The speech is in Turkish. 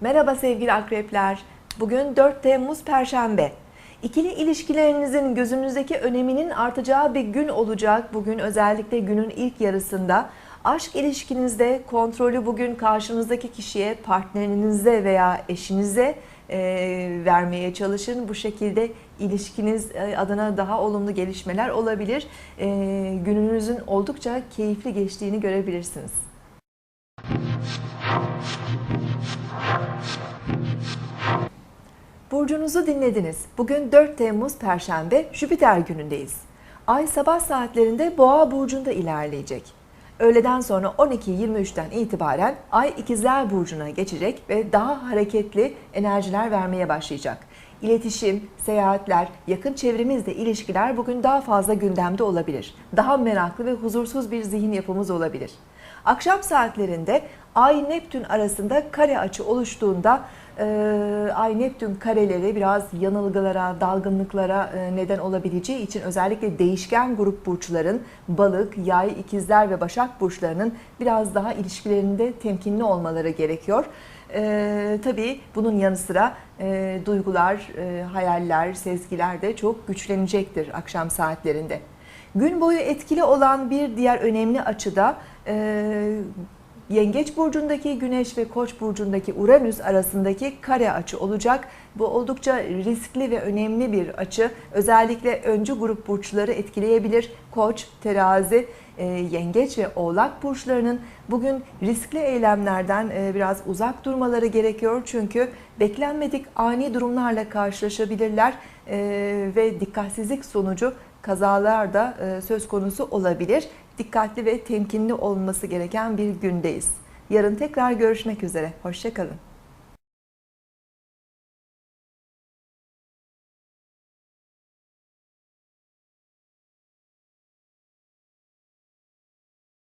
Merhaba sevgili akrepler. Bugün 4 Temmuz Perşembe. İkili ilişkilerinizin gözünüzdeki öneminin artacağı bir gün olacak. Bugün özellikle günün ilk yarısında. Aşk ilişkinizde kontrolü bugün karşınızdaki kişiye, partnerinize veya eşinize vermeye çalışın. Bu şekilde ilişkiniz e, adına daha olumlu gelişmeler olabilir. E, gününüzün oldukça keyifli geçtiğini görebilirsiniz. Burcunuzu dinlediniz. Bugün 4 Temmuz Perşembe, Jüpiter günündeyiz. Ay sabah saatlerinde Boğa burcunda ilerleyecek. Öğleden sonra 12.23'ten itibaren Ay İkizler burcuna geçecek ve daha hareketli enerjiler vermeye başlayacak. İletişim, seyahatler, yakın çevremizle ilişkiler bugün daha fazla gündemde olabilir. Daha meraklı ve huzursuz bir zihin yapımız olabilir. Akşam saatlerinde Ay Neptün arasında kare açı oluştuğunda e, Ay Neptün kareleri biraz yanılgılara, dalgınlıklara e, neden olabileceği için özellikle değişken grup burçların balık, yay, ikizler ve başak burçlarının biraz daha ilişkilerinde temkinli olmaları gerekiyor. E, tabii bunun yanı sıra e, duygular, e, hayaller, sezgiler de çok güçlenecektir akşam saatlerinde. Gün boyu etkili olan bir diğer önemli açıda e, Yengeç burcundaki Güneş ve Koç burcundaki Uranüs arasındaki kare açı olacak. Bu oldukça riskli ve önemli bir açı. Özellikle öncü grup burçları etkileyebilir. Koç, Terazi, e, Yengeç ve Oğlak burçlarının bugün riskli eylemlerden e, biraz uzak durmaları gerekiyor. Çünkü beklenmedik ani durumlarla karşılaşabilirler e, ve dikkatsizlik sonucu kazalar da e, söz konusu olabilir. Dikkatli ve temkinli olması gereken bir gündeyiz. Yarın tekrar görüşmek üzere. Hoşçakalın.